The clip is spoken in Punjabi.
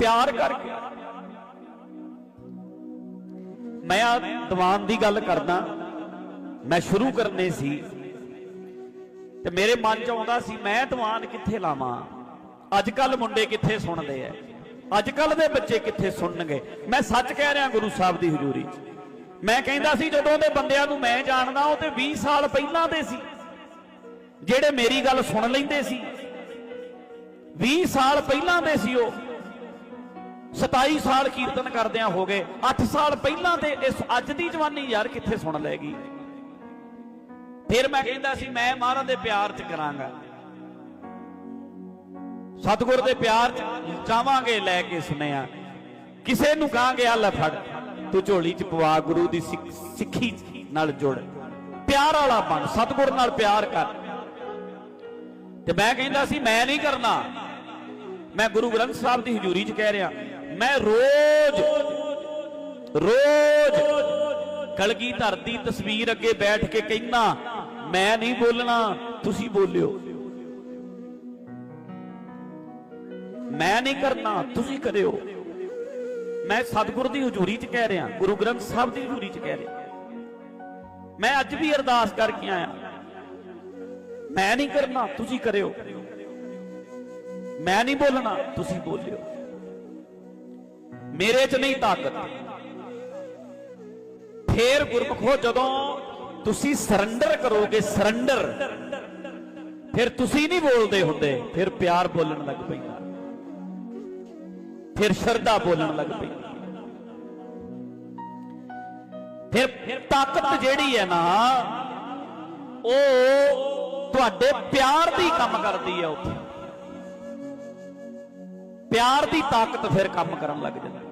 ਪਿਆਰ ਕਰਕੇ ਮੈਂ ਆ ਦੀਵਾਨ ਦੀ ਗੱਲ ਕਰਦਾ। ਮੈਂ ਸ਼ੁਰੂ ਕਰਨੇ ਸੀ। ਤੇ ਮੇਰੇ ਮਨ 'ਚ ਆਉਂਦਾ ਸੀ, ਮੈਂ ਦੀਵਾਨ ਕਿੱਥੇ ਲਾਵਾਂ? ਅੱਜ ਕੱਲ ਮੁੰਡੇ ਕਿੱਥੇ ਸੁਣਦੇ ਐ? ਅੱਜ ਕੱਲ ਦੇ ਬੱਚੇ ਕਿੱਥੇ ਸੁਣਨਗੇ? ਮੈਂ ਸੱਚ ਕਹਿ ਰਿਹਾ ਗੁਰੂ ਸਾਹਿਬ ਦੀ ਹਜ਼ੂਰੀ 'ਚ। ਮੈਂ ਕਹਿੰਦਾ ਸੀ, ਜਦੋਂ ਦੇ ਬੰਦਿਆਂ ਨੂੰ ਮੈਂ ਜਾਣਦਾ, ਉਹ ਤੇ 20 ਸਾਲ ਪਹਿਲਾਂ ਦੇ ਸੀ। ਜਿਹੜੇ ਮੇਰੀ ਗੱਲ ਸੁਣ ਲੈਂਦੇ ਸੀ। 20 ਸਾਲ ਪਹਿਲਾਂ ਦੇ ਸੀ ਉਹ। 27 ਸਾਲ ਕੀਰਤਨ ਕਰਦਿਆਂ ਹੋ ਗਏ 8 ਸਾਲ ਪਹਿਲਾਂ ਤੇ ਇਸ ਅੱਜ ਦੀ ਜਵਾਨੀ ਯਾਰ ਕਿੱਥੇ ਸੁਣ ਲੈਗੀ ਫਿਰ ਮੈਂ ਕਹਿੰਦਾ ਸੀ, ਮੈਂ ਮਹਾਰਾਜ ਦੇ ਪਿਆਰ 'ਚ ਕਰਾਂਗਾ। ਸਤਿਗੁਰ ਦੇ ਪਿਆਰ 'ਚ ਚਾਵਾਂਗੇ ਲੈ ਕੇ ਸੁਨਿਆ ਕਿਸੇ ਨੂੰ ਕਹਾਂਗੇ, ਆ ਲੈ ਫੜ, ਤੂੰ ਝੋਲੀ 'ਚ ਪਵਾ, ਗੁਰੂ ਦੀ ਸਿੱਖ- ਸਿੱਖੀ ਨਾਲ ਜੁੜ। ਪਿਆਰ ਵਾਲਾ ਬਣ, ਸਤਿਗੁਰ ਨਾਲ ਪਿਆਰ ਕਰ। ਤੇ ਮੈਂ ਕਹਿੰਦਾ ਸੀ, ਮੈਂ ਨਹੀਂ ਕਰਨਾ। ਮੈਂ ਗੁਰੂ ਗ੍ਰੰਥ ਸਾਹਿਬ ਦੀ ਹਜ਼ੂਰੀ 'ਚ ਕਹਿ ਰਿਹਾ। ਮੈਂ ਰੋਜ਼ ਰੋਜ਼ ਕਲਗੀ ਦੀ ਤਸਵੀਰ ਅੱਗੇ ਬੈਠ ਕੇ ਕਹਿੰਦਾ ਮੈਂ ਨਹੀਂ ਬੋਲਣਾ ਤੁਸੀਂ ਬੋਲਿਓ ਮੈਂ ਨਹੀਂ ਕਰਨਾ ਤੁਸੀਂ ਕਰਿਓ ਮੈਂ ਸਤਿਗੁਰ ਦੀ ਹਜ਼ੂਰੀ 'ਚ ਕਹਿ ਰਿਹਾ ਗੁਰੂ ਗ੍ਰੰਥ ਸਾਹਿਬ ਦੀ ਹਜ਼ੂਰੀ 'ਚ ਕਹਿ ਰਿਹਾ ਮੈਂ ਅੱਜ ਵੀ ਅਰਦਾਸ ਕਰਕੇ ਆਇਆ ਮੈਂ ਨਹੀਂ ਕਰਨਾ ਤੁਸੀਂ ਕਰਿਓ ਮੈਂ ਨਹੀਂ ਬੋਲਣਾ ਤੁਸੀਂ ਬੋਲਿਓ ਮੇਰੇ 'ਚ ਨਹੀਂ ਤਾਕਤ। ਫੇਰ ਗੁਰਮਖੋ ਜਦੋਂ ਤੁਸੀਂ ਸਰੈਂਡਰ ਕਰੋਗੇ ਸਰੈਂਡਰ ਫਿਰ ਤੁਸੀਂ ਨਹੀਂ ਬੋਲਦੇ ਹੁੰਦੇ, ਫਿਰ ਪਿਆਰ ਬੋਲਣ ਲੱਗ ਪੈਂਦਾ। ਫਿਰ ਸ਼ਰਧਾ ਬੋਲਣ ਲੱਗ ਪੈਂਦੀ। ਫਿਰ ਫਿਰ ਤਾਕਤ ਜਿਹੜੀ ਹੈ ਨਾ, ਉਹ ਤੁਹਾਡੇ ਪਿਆਰ ਦੀ ਕੰਮ ਕਰਦੀ ਹੈ ਉੱਥੇ। ਪਿਆਰ ਦੀ ਤਾਕਤ ਫਿਰ ਕੰਮ ਕਰਨ ਲੱਗ ਜਾਂਦੀ।